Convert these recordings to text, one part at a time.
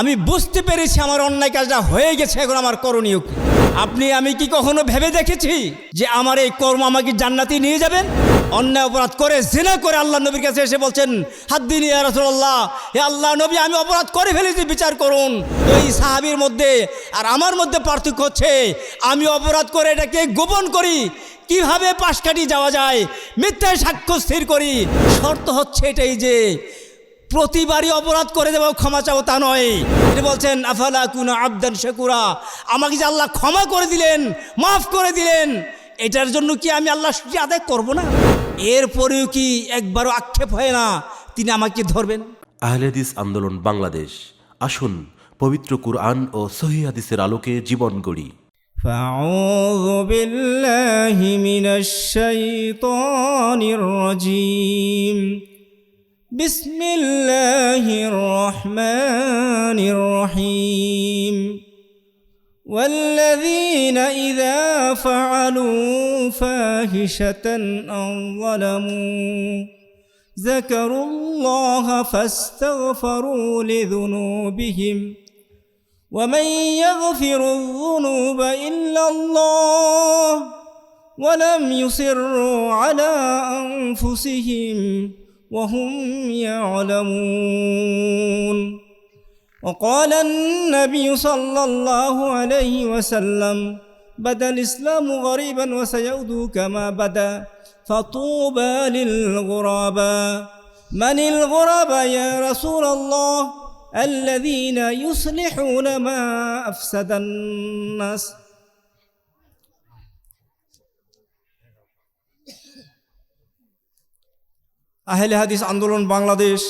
আমি বুঝতে পেরেছি আমার অন্যায় কাজটা হয়ে গেছে এখন আমার করণীয় কি। আপনি, আমি কি কখনো ভেবে দেখেছি যে আমার এই কর্ম আমাকে জান্নাতি নিয়ে যাবেন? অন্যায় অপরাধ করে, জেনা করে আল্লাহ নবীর কাছে এসে বলছেন, হাত দিন ইয়া রাসূলুল্লাহ, হে আল্লাহ নবী, আমি অপরাধ করে ফেলেছি, বিচার করুন। ওই সাহাবীর মধ্যে আর আমার মধ্যে পার্থক্য হচ্ছে, আমি অপরাধ করে এটাকে গোপন করি, কীভাবে পাশ কাটিয়ে যাওয়া যায়, মিথ্যায় সাক্ষ্য স্থির করি। শর্ত হচ্ছে এটাই যে প্রতিবারই অপরাধ করে দেবো ক্ষমা চাবো তা নয় তিনি বলছেন আফালা কুনা আবদান শেকুরা আমাকে যে আল্লাহ ক্ষমা করে দিলেন মাফ করে দিলেন এটার জন্য কি আমি আল্লাহ শুক্রিয়া আদায় করব না এরপরেও কি একবারও আক্ষেপ হয় না তিনি আমাকে ধরবেন আহলেদিস আন্দোলন বাংলাদেশ আসুন পবিত্র কুরআন ও সহি হাদিসের আলোকে জীবন গড়ি فأعوذ بالله من الشيطان الرجيم بسم الله الرحمن الرحيم. والذين إذا فعلوا فاحشة أو ظلموا ذكروا الله فاستغفروا لذنوبهم. ومن يغفر الذنوب إلا الله ولم يصروا على أنفسهم وهم يعلمون. وقال النبي صلى الله عليه وسلم بدا الإسلام غريبا وسيعود كما بدا فطوبى للغرباء من الغرباء يا رسول الله؟ الذين يصلحون ما أفسد الناس. আহলে হাদিস আন্দোলন বাংলাদেশ,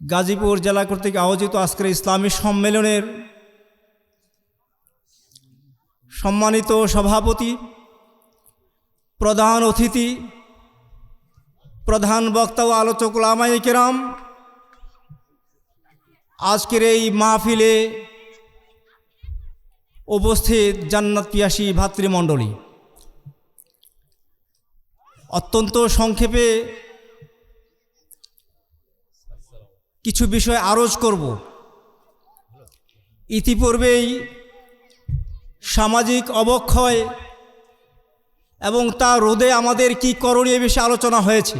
গাজীপুর জেলা কর্তৃক আয়োজিত আজকের ইসলামী সম্মেলনের সম্মানিত সভাপতি, প্রধান অতিথি, প্রধান বক্তা ও আলোচক লামাই কেরাম, আজকের এই মাহফিলে উপস্থিত জান্নাত পিয়াসী ভাতৃমণ্ডলী। অত্যন্ত সংক্ষেপে কিছু বিষয় আরজ করব। ইতিপূর্বেই সামাজিক অবক্ষয় এবং তা রোধে আমাদের কি করণীয় বিষয়ে আলোচনা হয়েছে।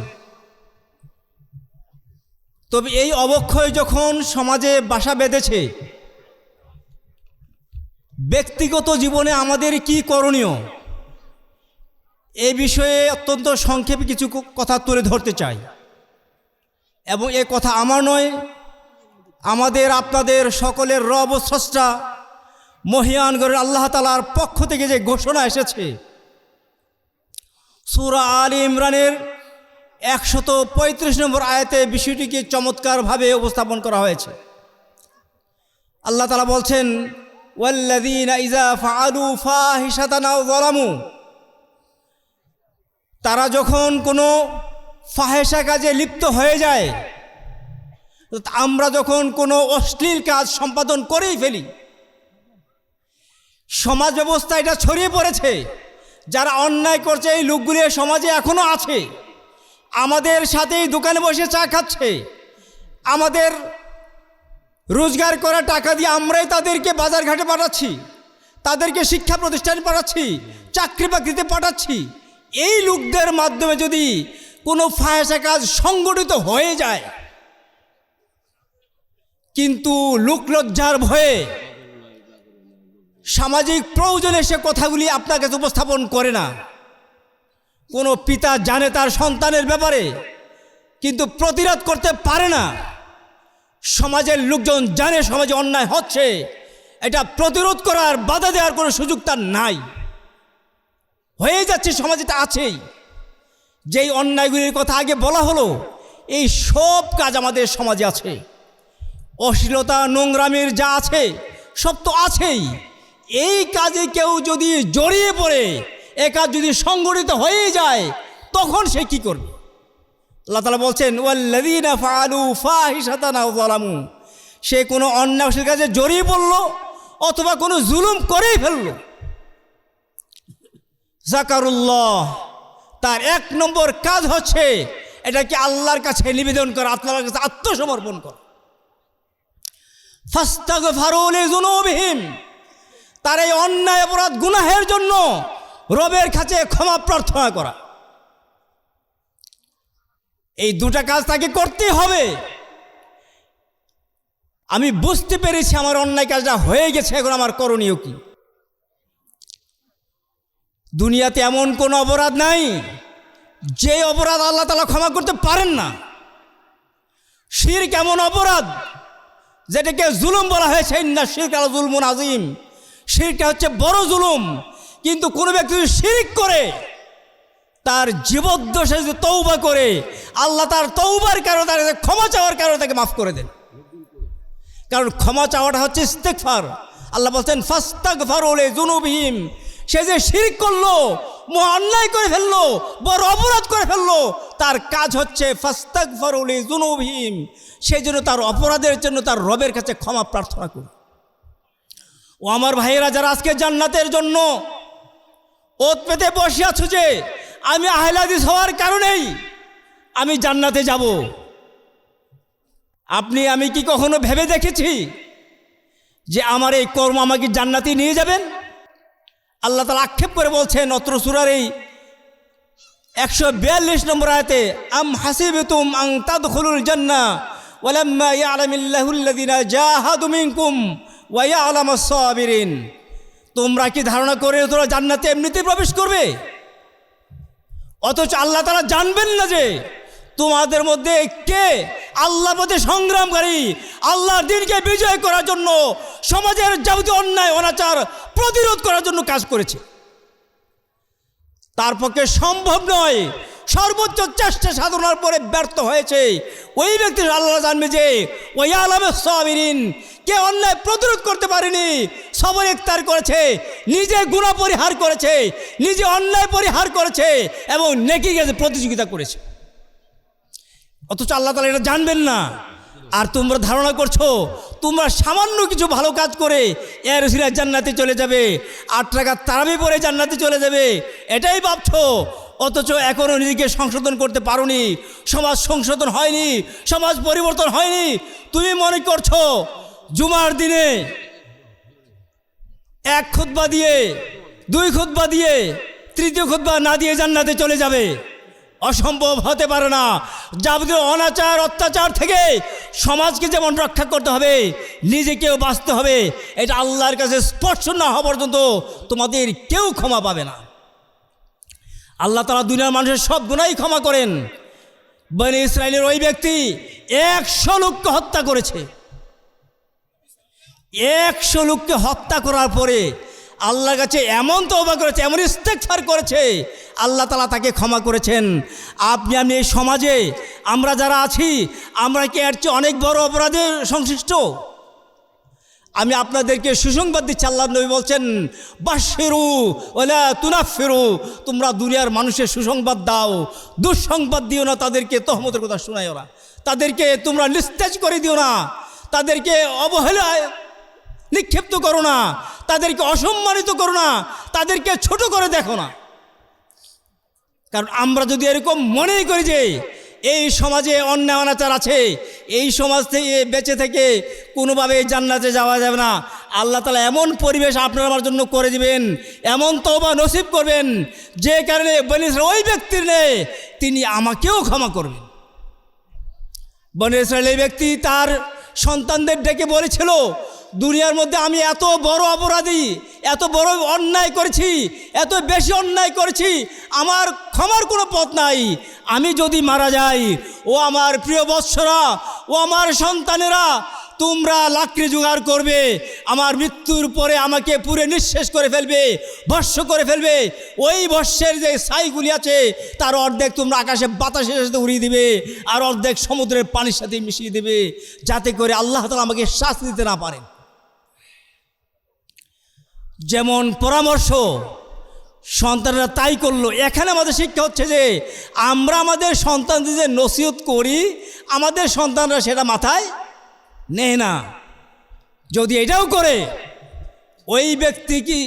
তবে এই অবক্ষয় যখন সমাজে বাসা বেঁধেছে, ব্যক্তিগত জীবনে আমাদের কি করণীয়? এ বিষয়ে অত্যন্ত সংক্ষেপে কিছু কথা তুলে ধরতে চাই। এবং এ কথা আমার নয়, আমাদের আপনাদের সকলের রব স্রষ্টা মহিয়ানগরের আল্লাহ তালার পক্ষ থেকে যে ঘোষণা এসেছে, সুরা আলী ইমরানের একশত পঁয়ত্রিশ নম্বর আয়াতে বিষয়টিকে চমৎকারভাবে উপস্থাপন করা হয়েছে। আল্লাহ তালা বলছেন, ওয়াল্লাযীনা ইজা ফাআলু ফাহিশাতান যালামু তারা যখন কোনো ফাহেসা কাজে লিপ্ত হয়ে যায় আমরা যখন কোনো অশ্লীল কাজ সম্পাদন করেই ফেলি, সমাজ ব্যবস্থা এটা ছড়িয়ে পড়েছে, যারা অন্যায় করছে এই লোকগুলি সমাজে এখনও আছে, আমাদের সাথেই দোকানে বসে চা খাচ্ছে, আমাদের রোজগার করা টাকা দিয়ে আমরাই তাদেরকে বাজার ঘাটে পাঠাচ্ছি, তাদেরকে শিক্ষা প্রতিষ্ঠানে পাঠাচ্ছি, চাকরি বাকরিতে পাঠাচ্ছি এই লোকদের মাধ্যমে যদি কোনো ফায়সা কাজ সংগঠিত হয়ে যায়, কিন্তু লোকলজ্জার ভয়ে সামাজিক প্রয়োজনে সে কথাগুলি আপনার কাছে উপস্থাপন করে না। কোনো পিতা জানে তার সন্তানের ব্যাপারে, কিন্তু প্রতিরোধ করতে পারে না। সমাজের লোকজন জানে সমাজে অন্যায় হচ্ছে, এটা প্রতিরোধ করার বাধা দেওয়ার কোনো সুযোগ তার নাই। হয়ে যাচ্ছে, সমাজে তা আছেই। যেই অন্যায়গুলির কথা আগে বলা হলো, এই সব কাজ আমাদের সমাজে আছে। অশ্লীলতা, নোংরামের যা আছে, সব তো আছেই। এই কাজে কেউ যদি জড়িয়ে পড়ে, এ কাজ যদি সংগঠিত হয়ে যায়, তখন সে কি করবে? আল্লাহ তালা বলছেন আও যালামু। সে কোনো অন্যায় কাজে জড়িয়ে পড়ল, অথবা কোনো জুলুম করেই ফেলল। জাকারুল্লাহ, তার এক নম্বর কাজ হচ্ছে এটাকে আল্লাহর কাছে নিবেদন করা, আল্লাহর কাছে আত্মসমর্পণ করা। তার এই অন্যায় অপরাধ গুনাহের জন্য রবের কাছে ক্ষমা প্রার্থনা করা। এই দুটা কাজ তাকে করতে হবে। আমি বুঝতে পেরেছি আমার অন্যায় কাজটা হয়ে গেছে, এখন আমার করণীয় কি? দুনিয়াতে এমন কোনো অপরাধ নাই, যে অপরাধ আল্লাহ তালা ক্ষমা করতে পারেন না। শির কেমন অপরাধ, যেটাকে জুলুম বলা হয়েছে না শির কালা জুলমুন আজিম শিরটা হচ্ছে বড় জুলুম, কিন্তু কোনো ব্যক্তি যদি শিরিক করে, তার জীবদ্দশে যদি তৌবা করে, আল্লাহ তার তৌবার কারণে তার ক্ষমা চাওয়ার কারণে তাকে মাফ করে দেন। কারণ ক্ষমা চাওয়াটা হচ্ছে ইস্তেকফার আল্লাহ বলছেন ফাস্তাক ফারোলে জুনুবিহীম সে যে শির করল অন্যায় করে ফেলল, বড় অপরাধ করে ফেলল, তার কাজ হচ্ছে ফাস্তাক ফারোলে জুনুবিহীম সেই জন্য তার অপরাধের জন্য তার রবের কাছে ক্ষমা প্রার্থনা করুন ও আমার ভাইয়েরা, যারা আজকে জান্নাতের জন্য ওত পেতে বসে আছো যে, আমি আহলাদিস হওয়ার কারণেই আমি জান্নাতে যাব। আপনি, আমি কি কখনো ভেবে দেখেছি যে আমার এই কর্ম আমাকে জান্নাতে নিয়ে যাবেন? আল্লাহ তালা আক্ষেপ করে বলছেন, অত্র সুরার এই একশো বিয়াল্লিশ নম্বর আয়তে, আম হাসিবতুম আং তাদখুলুল জান্না ওয়ালাম্মা ইয়ালামিল্লাহুল্লাযিনা জাহাদু মিনকুম ওয়া ইয়ালামাস সাবিরিন তোমরা কি ধারণা করে তোমরা জান্নাতে এমনিতেই প্রবেশ করবে? অথচ আল্লাহ তারা জানবেন না যে তোমাদের মধ্যে কে আল্লাহ পথে সংগ্রামকারী, আল্লাহর দিনকে বিজয় করার জন্য, সমাজের যাবতীয় অন্যায়, অনাচার প্রতিরোধ করার জন্য কাজ করেছে। তার পক্ষে সম্ভব নয়, সর্বোচ্চ চেষ্টা সাধনার পরে ব্যর্থ হয়েছে। ওই ব্যক্তি আল্লাহ জানবে যে, ওই আলমে সাবিরিন, কে অন্যায় প্রতিরোধ করতে পারেনি, সবর ইফতার করেছে, নিজে গুণা পরিহার করেছে, নিজে অন্যায় পরিহার করেছে এবং নেকি গেছে প্রতিযোগিতা করেছে। অথচ আল্লাহ তালা এটা জানবেন না। আর তোমরা ধারণা করছ, তোমরা সামান্য কিছু ভালো কাজ করে এর সিরা জান্নাতে চলে যাবে, আট টাকা তারাবি পরে জান্নাতে চলে যাবে, এটাই ভাবছ? অথচ এখনও নিজেকে সংশোধন করতে পারোনি, সমাজ সংশোধন হয়নি, সমাজ পরিবর্তন হয়নি। তুমি মনে করছ, জুমার দিনে এক খুতবা দিয়ে, দুই খুতবা দিয়ে, তৃতীয় খুতবা না দিয়ে জান্নাতে চলে যাবে? অসম্ভব হতে পারে না। যাবতীয় অনাচার, অত্যাচার থেকে সমাজকে যেমন রক্ষা করতে হবে, নিজেকেও বাঁচতে হবে, এটা আল্লাহর কাছে স্পর্শ না হওয়া পর্যন্ত তোমাদের কেউ ক্ষমা পাবে না। আল্লাহ তালা দুনিয়ার মানুষের সব গুণাই ক্ষমা করেন। বনি ইসরায়েলের ওই ব্যক্তি একশো লোককে হত্যা করেছে। একশো লোককে হত্যা করার পরে আল্লাহর কাছে এমন তওবা করেছে, এমন ইস্তেকফার করেছে, আল্লাহ তালা তাকে ক্ষমা করেছেন। আপনি, আমি এই সমাজে, আমরা যারা আছি, আমরা কি এর চেয়ে অনেক বড় অপরাধে সংশ্লিষ্ট? আমি আপনাদেরকে সুসংবাদ দিচ্ছি, আল্লাহ নবী বলছেন বাসেরু ওলা তুনাফেরু, তোমরা দুনিয়ার মানুষের সুসংবাদ দাও, দুঃসংবাদ দিও না, তাদেরকে তহমতের কথা শোনায় ওরা তাদেরকে তোমরা নিস্তেজ করে দিও না, তাদেরকে অবহেলায় নিক্ষিপ্ত করো না। তাদেরকে অসম্মানিত করো না। তাদেরকে ছোট করে দেখো না। কারণ আমরা যদি এরকম মনেই করি যে এই সমাজে অন্যায় অনাচার আছে, এই সমাজ থেকে বেঁচে থেকে কোনোভাবে জান্নাতে যাওয়া যাবে না। আল্লাহ তালা এমন পরিবেশ আপনার আমার জন্য করে দিবেন, এমন তওবা নসিব করবেন, যে কারণে বনিস ওই ব্যক্তির নেই, তিনি আমাকেও ক্ষমা করবেন। বনে ইসরায়েল এই ব্যক্তি তার সন্তানদের ডেকে বলেছিল দুনিয়ার মধ্যে আমি এত বড় অপরাধী, এত বড় অন্যায় করেছি, এত বেশি অন্যায় করেছি, আমার ক্ষমার কোনো পথ নাই। আমি যদি মারা যাই, ও আমার প্রিয় বৎসরা, ও আমার সন্তানেরা, তোমরা লাকড়ি জোগাড় করবে, আমার মৃত্যুর পরে আমাকে পুরে নিঃশেষ করে ফেলবে ভস্য করে ফেলবে। ওই ভস্যের যে ছাইগুলি আছে, তার অর্ধেক তোমরা আকাশে বাতাসের সাথে উড়িয়ে দিবে, আর অর্ধেক সমুদ্রের পানির সাথে মিশিয়ে দেবে, যাতে করে আল্লাহ তালা আমাকে শাস্তি দিতে না পারেন। যেমন পরামর্শ, সন্তানরা তাই করল। এখানে আমাদের শিক্ষা হচ্ছে যে, আমরা আমাদের সন্তানদের যে নসিহত করি, আমাদের সন্তানরা সেটা মাথায় নেয় না। যদি এটাও করে, ওই ব্যক্তি কি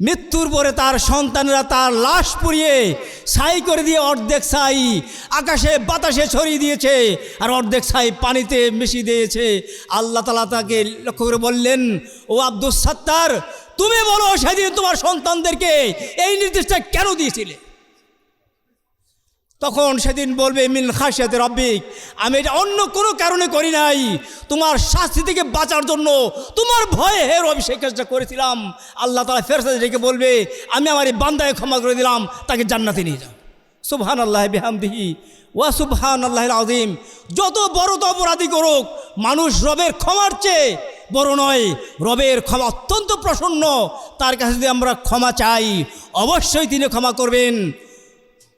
মৃত্যুর পরে তার সন্তানরা তার লাশ পুড়িয়ে ছাই করে দিয়ে অর্ধেক ছাই আকাশে বাতাসে ছড়িয়ে দিয়েছে আর অর্ধেক ছাই পানিতে মিশিয়ে দিয়েছে। আল্লাহ তালা তাকে লক্ষ্য করে বললেন, ও আব্দুল সাত্তার তুমি বলো সেদিন তোমার সন্তানদেরকে এই নির্দেশটা কেন দিয়েছিলে? তখন সেদিন বলবে, মিন খাসিয়াতে রব্বিক, আমি এটা অন্য কোনো কারণে করি নাই। তোমার শাস্তি থেকে বাঁচার জন্য তোমার ভয়ে হে রবি, সেই কাজটা করেছিলাম। আল্লাহ তালা ফেরসাদ রেখে বলবে, আমি আমার এই বান্দায় ক্ষমা করে দিলাম, তাকে জান্নাতে নিয়ে যাও। সুবহান আল্লাহ বেহামদিহি ওয়া সুবহান আল্লাহ আজিম যত বড় তো অপরাধী করুক, মানুষ রবের ক্ষমার চেয়ে বড় নয়, রবের ক্ষমা অত্যন্ত প্রসন্ন। তার কাছে যদি আমরা ক্ষমা চাই, অবশ্যই তিনি ক্ষমা করবেন।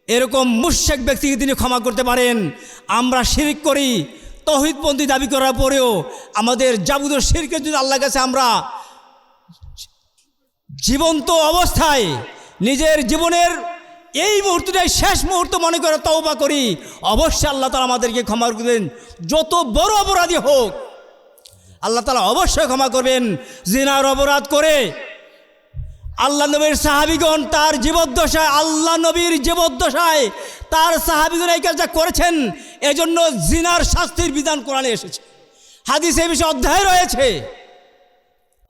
এরকম মুশেক ব্যক্তিকে তিনি ক্ষমা করতে পারেন। আমরা শিরিক করি তহিদপন্থী দাবি করার পরেও আমাদের যাবতীয় শিরকে যদি আল্লাহর কাছে আমরা জীবন্ত অবস্থায় নিজের জীবনের এই মুহূর্তটাই শেষ মুহূর্ত মনে করে তওবা করি। অবশ্যই আল্লাহ তালা আমাদেরকে ক্ষমা করবেন যত বড় অপরাধী হোক আল্লাহ তালা অবশ্যই ক্ষমা করবেন। জিনার অপরাধ করে আল্লাহ নবীর সাহাবিগণ তার জীবদ্দশায়, আল্লাহ নবীর জীবদ্দশায় তার সাহাবিগণ এই কাজটা করেছেন, এজন্য জিনার শাস্তির বিধান কোরআনে এসেছে। হাদিস এই বিষয়ে অধ্যায় রয়েছে।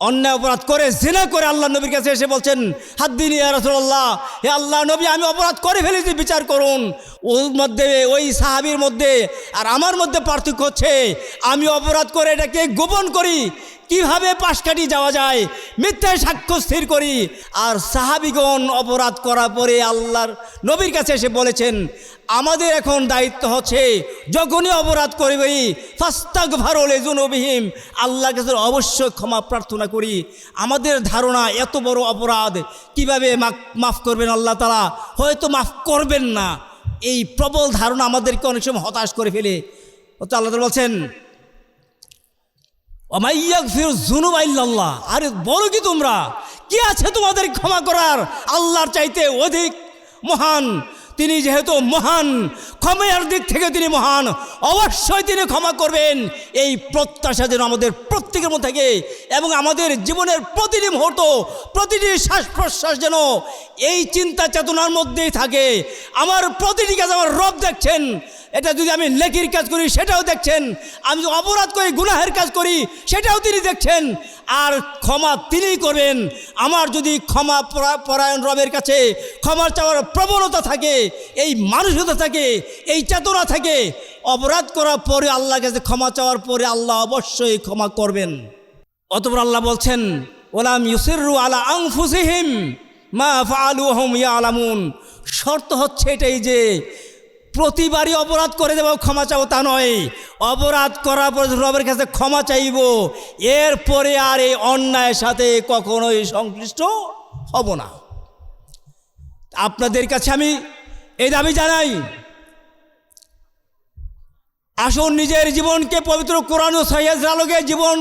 অন্যায় অপরাধ করে, জেনে করে আল্লাহ নবীর কাছে এসে বলছেন হাদ্দিন ইয়ারসল্লাহ হে আল্লাহ নবী, আমি অপরাধ করে ফেলেছি, বিচার করুন। ওর মধ্যে, ওই সাহাবির মধ্যে, আর আমার মধ্যে পার্থক্য হচ্ছে, আমি অপরাধ করে এটাকে গোপন করি। কীভাবে পাশ কাটিয়ে যাওয়া যায়? মিথ্যায় সাক্ষ্য স্থির করি। আর সাহাবিগণ অপরাধ করার পরে আল্লাহর নবীর কাছে এসে বলেছেন, আমাদের এখন দায়িত্ব হচ্ছে যখনই অপরাধ করবে ফাস্তাক ভারলে জুনবিহীম আল্লাহর কাছে অবশ্যই ক্ষমা প্রার্থনা করি। আমাদের ধারণা এত বড় অপরাধ, কীভাবে মাফ করবেন আল্লাহ তালা হয়তো মাফ করবেন না। এই প্রবল ধারণা আমাদেরকে অনেক সময় হতাশ করে ফেলে। তো আল্লাহ বলছেন আল্লাহ আরে বলো কি তোমরা? কি আছে তোমাদের ক্ষমা করার? আল্লাহর চাইতে অধিক মহান তিনি যেহেতু মহান, ক্ষমার দিক থেকে তিনি মহান, অবশ্যই তিনি ক্ষমা করবেন। এই প্রত্যাশা যেন আমাদের প্রত্যেকের মধ্যে থাকে এবং আমাদের জীবনের প্রতিটি মুহূর্ত, প্রতিটি শ্বাস প্রশ্বাস যেন এই চিন্তা চেতনার মধ্যেই থাকে। আমার প্রতিটি কাজ আমার রব দেখছেন। এটা যদি আমি লেখির কাজ করি, সেটাও দেখছেন। আমি যদি অপরাধ করি, গুনাহের কাজ করি, সেটাও তিনি দেখছেন। আর ক্ষমা তিনিই করবেন। আমার যদি ক্ষমা পরা- পরায়ণ রবের কাছে ক্ষমা চাওয়ার প্রবণতা থাকে এই মানসিকতা থাকে, এই চেতনা থাকে। অপরাধ করার পরে আল্লাহর কাছে ক্ষমা চাওয়ার পরে আল্লাহ অবশ্যই ক্ষমা করবেন। অতপর আল্লাহ বলছেন ওলাম ইউসিরু আলা আংফুসিহিম মা ফালু হম ইয়া আলামুন শর্ত হচ্ছে এটাই যে, প্রতিবারই অপরাধ করে দেবো, ক্ষমা চাবো তা নয়। অপরাধ করার পর রবের কাছে ক্ষমা চাইব, এরপরে আর এই অন্যায়ের সাথে কখনোই সংশ্লিষ্ট হব না। আপনাদের কাছে আমি এই দাবি জানাই, আসুন নিজের জীবনকে পবিত্র কোরআন ও সৈয়াজ আলোকে জীবন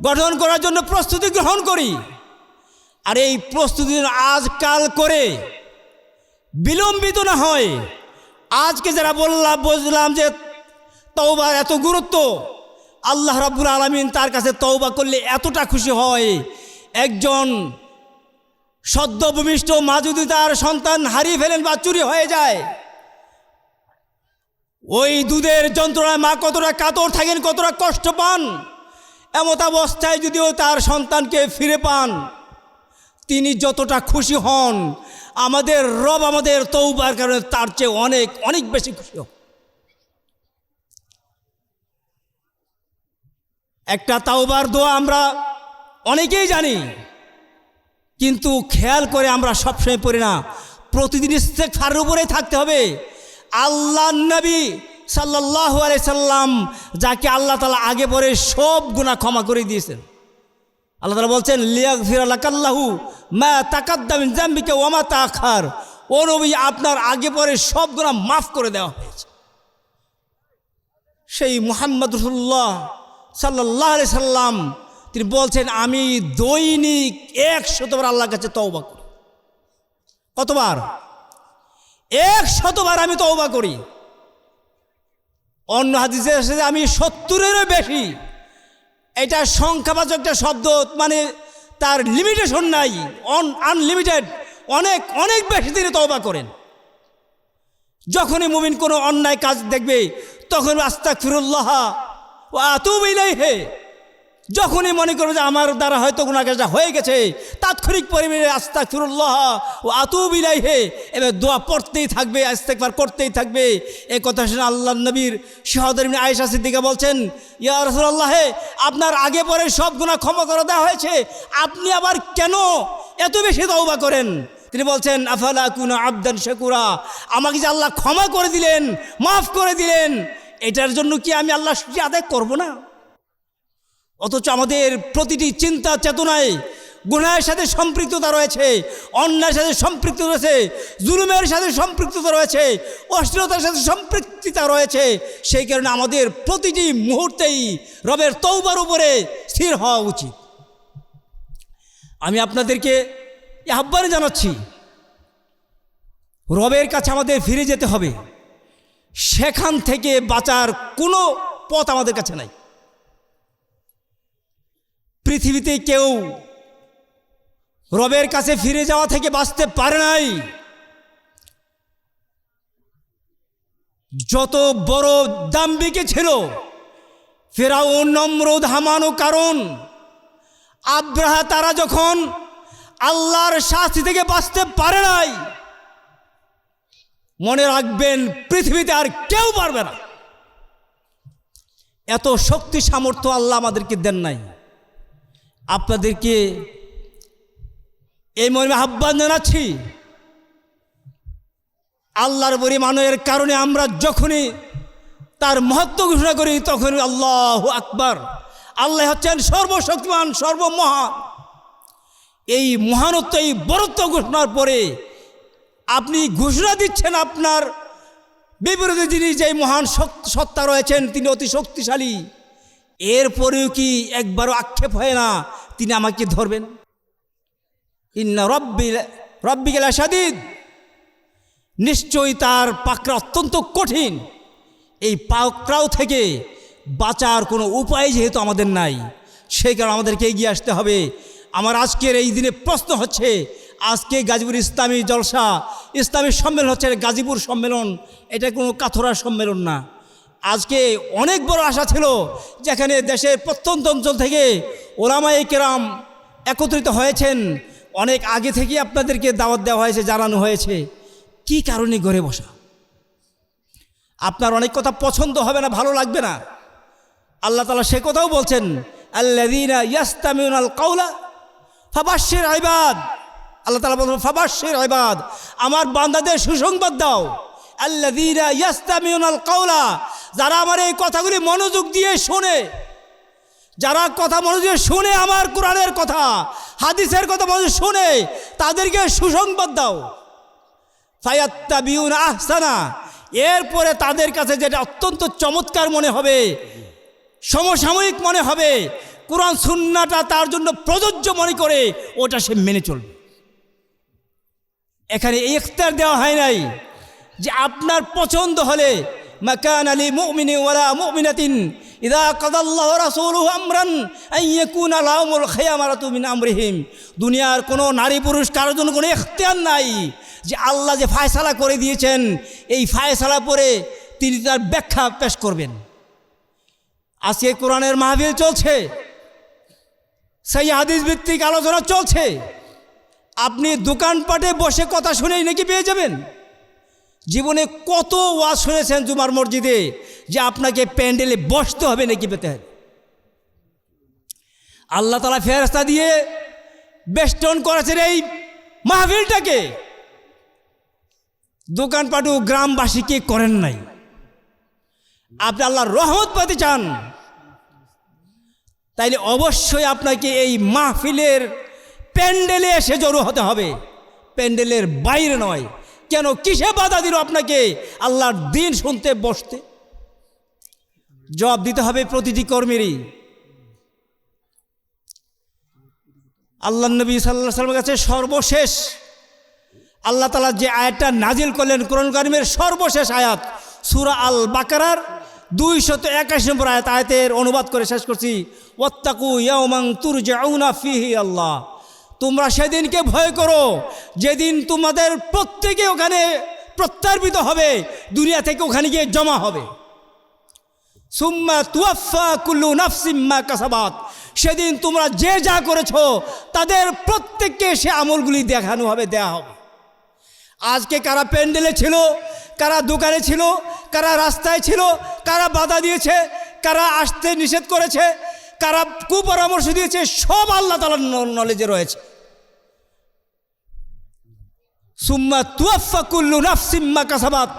গঠন করার জন্য প্রস্তুতি গ্রহণ করি। আর এই প্রস্তুতি আজকাল করে বিলম্বিত না হয়। আজকে যারা বললাম, বুঝলাম যে তওবার এত গুরুত্ব, আল্লাহ রাব্বুল আলমিন তার কাছে তওবা করলে এতটা খুশি হয়। একজন সদ্য ভূমিষ্ঠ মা যদি তার সন্তান হারিয়ে ফেলেন বা চুরি হয়ে যায়, ওই দুধের যন্ত্রণায় মা কতটা কাতর থাকেন, কতটা কষ্ট পান, এমত অবস্থায় যদিও তার সন্তানকে ফিরে পান, তিনি যতটা খুশি হন, আমাদের রব আমাদের তৌবার কারণে তার চেয়ে অনেক অনেক বেশি খুশি হন। একটা তাওবার দোয়া আমরা অনেকেই জানি কিন্তু খেয়াল করে আমরা সবসময় পড়ি না। প্রতিদিন ইস্তেকফারের উপরে থাকতে হবে। আল্লাহ নবী সাল্লাহ সাল্লাম যাকে আল্লাহ তালা আগে পরে সব গুণা ক্ষমা করে দিয়েছেন। আল্লাহ তালা বলছেন লিয়াক ফিরাল্লাহু মা তাকাদ্দামিন জাম্বিকে ওমা তাখার ও নবী, আপনার আগে পরে সব গুণা মাফ করে দেওয়া হয়েছে। সেই মুহাম্মদ রসুল্লাহ সাল্লাহ সাল্লাম তিনি বলছেন, আমি দৈনিক একশতবার আল্লাহর কাছে তওবা করি। কতবার? এক শতবার আমি তওবা করি। অন্য হাদিসে এসেছে আমি সত্তরেরও বেশি। এটা সংখ্যাবাচক একটা শব্দ মানে তার লিমিটেশন নাই অন আনলিমিটেড অনেক অনেক বেশি তিনি তওবা করেন। যখনই মুমিন কোনো অন্যায় কাজ দেখবে, তখন আস্তাক ফিরুল্লাহ ও আতুব ইলাইহে। যখনই মনে করবে যে আমার দ্বারা হয়তো কোনো কাজটা হয়ে গেছে, তাৎক্ষণিক পরিমাণে আস্তাক ফিরুল্লাহ ও আতুব হে এবার দোয়া পড়তেই থাকবে আস্তেকবার করতেই থাকবে। এ কথা শুনে আল্লাহ নবীর সহদর আয়েশা সিদ্দিকা বলছেন, ইয়া রসুল্লাহে আপনার আগে পরে সব গুণা ক্ষমা করে দেওয়া হয়েছে, আপনি আবার কেন এত বেশি তওবা করেন? তিনি বলছেন, আফালা কুনা আবদান শেকুরা, আমাকে যে আল্লাহ ক্ষমা করে দিলেন, মাফ করে দিলেন, এটার জন্য কি আমি আল্লাহ আদায় করব না? অথচ আমাদের প্রতিটি চিন্তা চেতনায় গুণায়ের সাথে সম্পৃক্ততা রয়েছে, অন্যায়ের সাথে সম্পৃক্ত রয়েছে, জুলুমের সাথে সম্পৃক্ততা রয়েছে, অশ্লীলতার সাথে সম্পৃক্ততা রয়েছে, সেই কারণে আমাদের প্রতিটি মুহূর্তেই রবের তৌবার উপরে স্থির হওয়া উচিত। আমি আপনাদেরকে আহ্বানে জানাচ্ছি, রবের কাছে আমাদের ফিরে যেতে হবে। সেখান থেকে বাঁচার কোনো পথ আমাদের কাছে নাই। পৃথিবীতে কেউ রবের কাছে ফিরে যাওয়া থেকে বাঁচতে পারে নাই। যত বড় দাম্বিকে ছিল ফেরাও নম্রদ হামানো কারণ আব্রাহা তারা যখন আল্লাহর শাস্তি থেকে বাঁচতে পারে নাই, মনে রাখবেন পৃথিবীতে আর কেউ পারবে না। এত শক্তি সামর্থ্য আল্লাহ আমাদেরকে দেন নাই। আপনাদেরকে এই মর্মে আহ্বান জানাচ্ছি। আল্লাহর পরিমাণের কারণে আমরা যখনই তার মহত্ব ঘোষণা করি তখন আল্লাহ আকবার। আল্লাহ হচ্ছেন সর্বশক্তিমান, সর্বমহান। এই মহানত্ব, এই বরত্ব ঘোষণার পরে আপনি ঘোষণা দিচ্ছেন আপনার বিপরীতে যিনি যে মহান সত্তা রয়েছেন, তিনি অতি শক্তিশালী। এরপরেও কি একবারও আক্ষেপ হয় না তিনি আমাকে ধরবেন? ইন্না রব্বি রব্বিকেলা সাদিদ নিশ্চয়ই তার পাকড়া অত্যন্ত কঠিন। এই পাকড়াও থেকে বাঁচার কোনো উপায় যেহেতু আমাদের নাই, সেই কারণে আমাদেরকে এগিয়ে আসতে হবে। আমার আজকের এই দিনে প্রশ্ন হচ্ছে, আজকে গাজীপুর ইসলামী জলসা, ইসলামী সম্মেলন হচ্ছে গাজীপুর সম্মেলন, এটা কোনো কাথরা সম্মেলন না। আজকে অনেক বড় আশা ছিল যেখানে দেশের প্রত্যন্ত অঞ্চল থেকে ওলামাই কেরাম একত্রিত হয়েছেন। অনেক আগে থেকে আপনাদেরকে দাওয়াত দেওয়া হয়েছে, জানানো হয়েছে। কি কারণে ঘরে বসা? আপনার অনেক কথা পছন্দ হবে না, ভালো লাগবে না। আল্লাহ তালা সে কথাও বলছেন আল্লাদিনা ইয়াস্তামিউন আল কাউলা ফাবাসের আইবাদ আল্লাহ তালা বলছেন ফাবাসের আইবাদ আমার বান্দাদের সুসংবাদ দাও। আল্লাদিনা ইয়াস্তামিউন আল কাউলা যারা আমার এই কথাগুলি মনোযোগ দিয়ে শোনে, যারা কথা মনোযোগ দিয়ে শুনে আমার কোরআনের কথা, হাদিসের কথা মনোযোগ শুনে, তাদেরকে সুসংবাদ দাও। ফায়াত্তাবিউন আহসানা। এরপরে তাদের কাছে যেটা অত্যন্ত চমৎকার মনে হবে, সমসাময়িক মনে হবে, কোরআন সুন্নাটা তার জন্য প্রযোজ্য মনে করে ওটা সে মেনে চলবে। এখানে ইখতার দেওয়া হয় নাই যে আপনার পছন্দ হলে মাকান আলী মুমিনি ওয়ালা মুমিনাতিন। ইদা কাদাল্লাহ রাসূলুহু আমরান আন ইয়াকুনা লাহুমুল খিয়ামারাতু মিন আমরিহিম। দুনিয়ার কোনো নারী পুরুষ কারোর জন্য কোনো ইখতিয়ার নাই। যে আল্লাহ যে ফায়সালা করে দিয়েছেন, এই ফায়সালা পরে তিনি তার ব্যাখ্যা পেশ করবেন। আজকে কোরআনের মাহফিল চলছে। সেই হাদিস ভিত্তিক আলোচনা চলছে। আপনি দোকানপাটে বসে কথা শুনেই নাকি পেয়ে যাবেন। জীবনে কত ওয়াজ শুনেছেন জুমার মসজিদে যে আপনাকে প্যান্ডেলে বসতে হবে নাকি পেতে আল্লাহ তালা ফেরস্তা দিয়ে বেষ্টন করেছেন এই মাহফিলটাকে। দোকানপাটু গ্রামবাসীকে করেন নাই। আপনি আল্লাহর রহমত পেতে চান। তাইলে অবশ্যই আপনাকে এই মাহফিলের প্যান্ডেলে এসে জড়ো হতে হবে। প্যান্ডেলের বাইরে নয় কেন? কিসে বাধা দিল আপনাকে? আল্লাহর দিন শুনতে বসতে। জবাব দিতে হবে প্রতিটি কর্মীরই। আল্লাহ নবী সাল্লাহ সাল্লামের কাছে সর্বশেষ আল্লাহ তালা যে আয়াতটা নাজিল করলেন কোরআন কারিমের সর্বশেষ আয়াত, সুরা আল বাকারার দুইশত একাশি নম্বর আয়াত, আয়াতের অনুবাদ করে শেষ করছি। ওত্তাকু ইয়াউমাং তুর ফিহি আল্লাহ। তোমরা সেদিনকে ভয় করো। যেদিন তোমাদের প্রত্যেকে ওখানে প্রত্যার্পিত হবে, দুনিয়া থেকে ওখানে গিয়ে জমা হবে। সুম্মা তুয়াফা কুল্লু নাফসিম্মা কাসাবাত। সেদিন তোমরা যে যা করেছ, তাদের প্রত্যেককে সে আমলগুলি দেখানো হবে, দেয়া হবে। আজকে কারা প্যান্ডেলে ছিল, কারা দোকানে ছিল, কারা রাস্তায় ছিল, কারা বাধা দিয়েছে, কারা আসতে নিষেধ করেছে, কারা কুপরামর্শ দিয়েছে, সব আল্লাহ তালার নলেজে রয়েছে। সুম্মা তুয়াফা কুল্লু নাফসিম্মা কাসাবাত।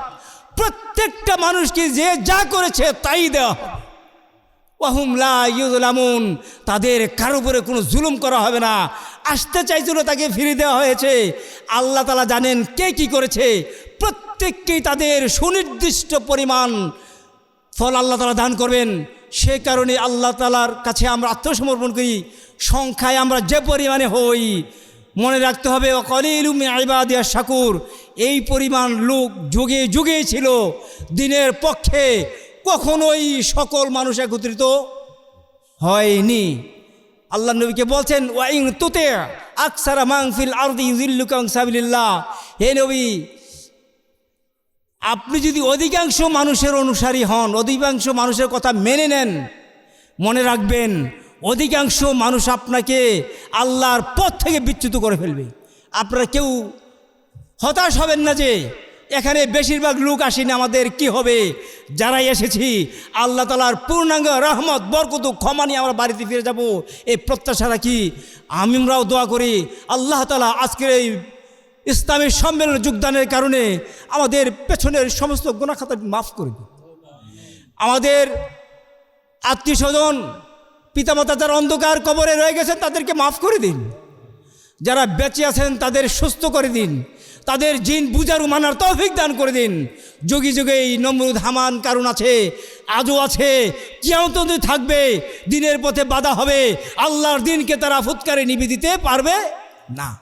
প্রত্যেকটা মানুষকে যে যা করেছে তাই দেওয়া হবে। ওয়াহুম লা ইউজলামুন তাদের কারও উপরে কোনো জুলুম করা হবে না। আসতে চাইছিল তাকে ফিরে দেওয়া হয়েছে। আল্লাহ তালা জানেন কে কি করেছে। প্রত্যেককেই তাদের সুনির্দিষ্ট পরিমাণ ফল আল্লাহ তালা দান করবেন। সে কারণে আল্লাহ তালার কাছে আমরা আত্মসমর্পণ করি। সংখ্যায় আমরা যে পরিমাণে হই মনে রাখতে হবে অকলিলুমি আইবাদিয়া শাকুর। এই পরিমাণ লোক যুগে যুগে ছিল, দিনের পক্ষে কখনোই সকল মানুষ একত্রিত হয়নি। আল্লাহ নবীকে বলছেন ওয়াইং তুতে আকসারা মাংফিল আরদি সাবিল্লাহ হে নবী, আপনি যদি অধিকাংশ মানুষের অনুসারী হন, অধিকাংশ মানুষের কথা মেনে নেন, মনে রাখবেন অধিকাংশ মানুষ আপনাকে আল্লাহর পথ থেকে বিচ্যুত করে ফেলবে। আপনারা কেউ হতাশ হবেন না যে, এখানে বেশিরভাগ লোক আসেনি, আমাদের কি হবে? যারা এসেছি, আল্লাহ তালার পূর্ণাঙ্গ রহমত, বরকত ক্ষমা নিয়ে আমরা বাড়িতে ফিরে যাব। এই প্রত্যাশা রাখি। আমরাও দোয়া করি, আল্লাহ তালা আজকের এই ইসলামের সম্মেলনে যোগদানের কারণে আমাদের পেছনের সমস্ত গুণাখাতা মাফ করে দিন। আমাদের আত্মীয় স্বজন পিতামাতা যারা অন্ধকার কবরে রয়ে গেছেন, তাদেরকে মাফ করে দিন। যারা বেঁচে আছেন, তাদের সুস্থ করে দিন। তাদের জিন বুঝারু মানার তৌফিক দান করে দিন। যুগে যুগে এই নমরুদ হামান কারণ আছে, আজও আছে, কিয়ামত থাকবে, দিনের পথে বাধা হবে, আল্লাহর দিনকে তারা ফুৎকারে নিবে দিতে পারবে না।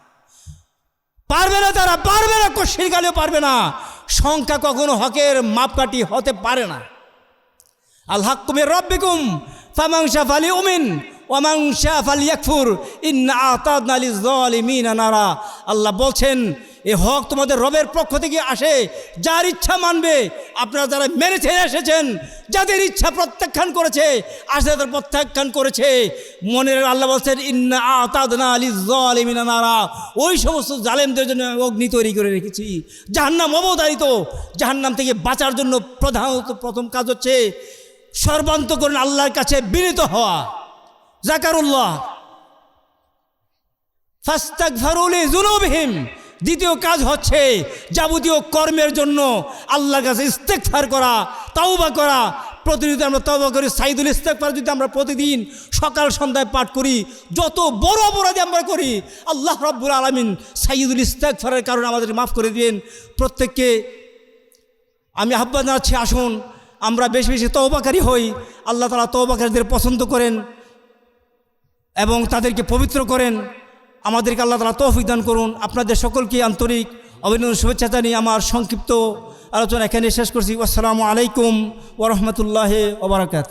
পারবে না তারা, পারবে না কশিরকালেও পারবে না। সংখ্যা কখনো হকের মাপকাঠি হতে পারে না। আল হাক্কুমের রব্বিকুম ফামাংশা ফালি উমিন ওয়ামাংশা ফালি ইয়াকফুর ইন্না আতাদনা লিযালিমিনা নারা আল্লাহ বলছেন, এ হক তোমাদের রবের পক্ষ থেকে আসে, যার ইচ্ছা মানবে। আপনারা যারা মেরেছে এসেছেন, যাদের ইচ্ছা প্রত্যাখ্যান করেছে, আসে তাদের প্রত্যাখ্যান করেছে মনের আল্লাহ বলছেন, ইন্না আতাদনা লিযালিমিনা নারা। ওই সমস্ত জালেমদের জন্য অগ্নি তৈরি করে রেখেছি। জাহান্নাম অবধারিত। জাহান্নাম থেকে বাঁচার জন্য প্রধানত প্রথম কাজ হচ্ছে সর্বান্তকরণ আল্লাহর কাছে বিনীত হওয়া। জাকারুল্লাহ। ফাস্তাক ফারুলি জুনুবহিম দ্বিতীয় কাজ হচ্ছে যাবতীয় কর্মের জন্য আল্লাহর কাছে ইস্তেকফার করা, তাওবা করা। প্রতিনিধি আমরা তবা করি, সাইদুল ইস্তেকফার যদি আমরা প্রতিদিন সকাল সন্ধ্যায় পাঠ করি, যত বড় অপরাধী আমরা করি, আল্লাহ রব্বুল আলমিন সাইদুল ইস্তেকফারের কারণে আমাদের মাফ করে দিবেন প্রত্যেককে আমি আহ্বান জানাচ্ছি, আসুন। আমরা বেশি বেশি তৌবাকারী হই। আল্লাহ তালা তৌবাকারীদের পছন্দ করেন এবং তাদেরকে পবিত্র করেন। আমাদেরকে আল্লাহ তালা তৌফিক দান করুন। আপনাদের সকলকে আন্তরিক অভিনন্দন, শুভেচ্ছা জানিয়ে আমার সংক্ষিপ্ত আলোচনা এখানে শেষ করছি। আসসালামু আলাইকুম ওরহমতুল্লাহ ওবরাকাত